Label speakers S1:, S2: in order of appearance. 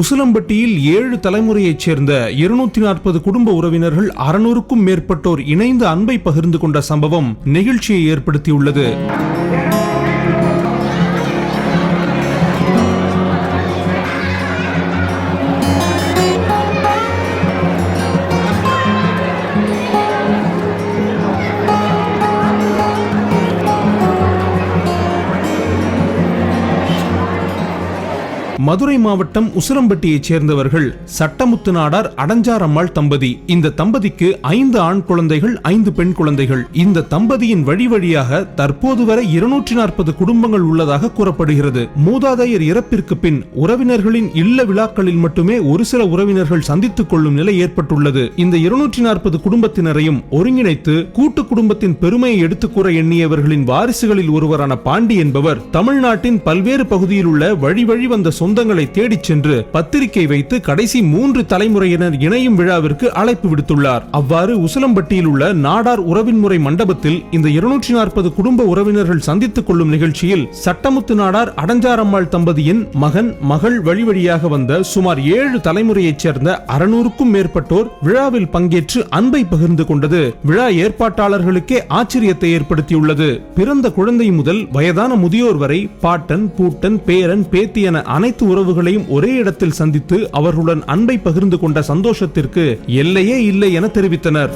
S1: உசிலம்பட்டியில் ஏழு தலைமுறையைச் சேர்ந்த இருநூத்தி நாற்பது குடும்ப உறவினர்கள் அறுநூறுக்கும் மேற்பட்டோர் இணைந்து அன்பை பகிர்ந்து கொண்ட சம்பவம் நெகிழ்ச்சியை ஏற்படுத்தியுள்ளது. மதுரை மாவட்டம் உசிலம்பட்டியைச் சேர்ந்தவர்கள் சட்டமுத்து நாடார் அடஞ்சாரம்மாள் தம்பதி. இந்த தம்பதிக்கு ஐந்து ஆண் குழந்தைகள் ஐந்து பெண் குழந்தைகள். இந்த தம்பதியின் வழி வழியாக தற்போது வரை இருநூற்றி நாற்பது குடும்பங்கள் உள்ளதாக கூறப்படுகிறது. மூதாதையர் இறப்பிற்கு பின் உறவினர்களின் இல்ல விழாக்களில் மட்டுமே ஒரு சில உறவினர்கள் சந்தித்துக் கொள்ளும் நிலை ஏற்பட்டுள்ளது. இந்த இருநூற்றி நாற்பது குடும்பத்தினரையும் ஒருங்கிணைத்து கூட்டு குடும்பத்தின் பெருமையை எடுத்துக் கூற எண்ணியவர்களின் வாரிசுகளில் ஒருவரான பாண்டி என்பவர் தமிழ்நாட்டின் பல்வேறு பகுதியில் உள்ள வழி வழி வந்த சொந்தங்களை தேடிச் சென்று பத்திரிகை வைத்து கடைசி மூன்று தலைமுறையினர் இணையும் விழாவிற்கு அழைப்பு விடுத்துள்ளார். அவ்வாறு உசலம்பட்டியில் உள்ள நாடார் உறவின் முறை மண்டபத்தில் இந்த இருநூற்றி நாற்பது குடும்ப உறவினர்கள் சந்தித்துக் கொள்ளும் நிகழ்ச்சியில் சட்டமுத்து நாடார் அடஞ்சாரம்மாள் தம்பதியின் மகன் மகள் வழி வழியாக வந்த சுமார் ஏழு தலைமுறையைச் சேர்ந்த அறுநூறுக்கும் மேற்பட்டோர் விழாவில் பங்கேற்று அன்பை பகிர்ந்து கொண்டது விழா ஏற்பாட்டாளர்களுக்கே ஆச்சரியத்தை ஏற்படுத்தியுள்ளது. பிறந்த குழந்தை முதல் வயதான முதியோர் வரை பாட்டன் பூட்டன் பேரன் பேத்தி என அனைத்து அனைத்து உறவுகளையும் ஒரே இடத்தில் சந்தித்து அவர்களுடன் அன்பை பகிர்ந்து கொண்ட சந்தோஷத்திற்கு எல்லையே இல்லை என தெரிவித்தனர்.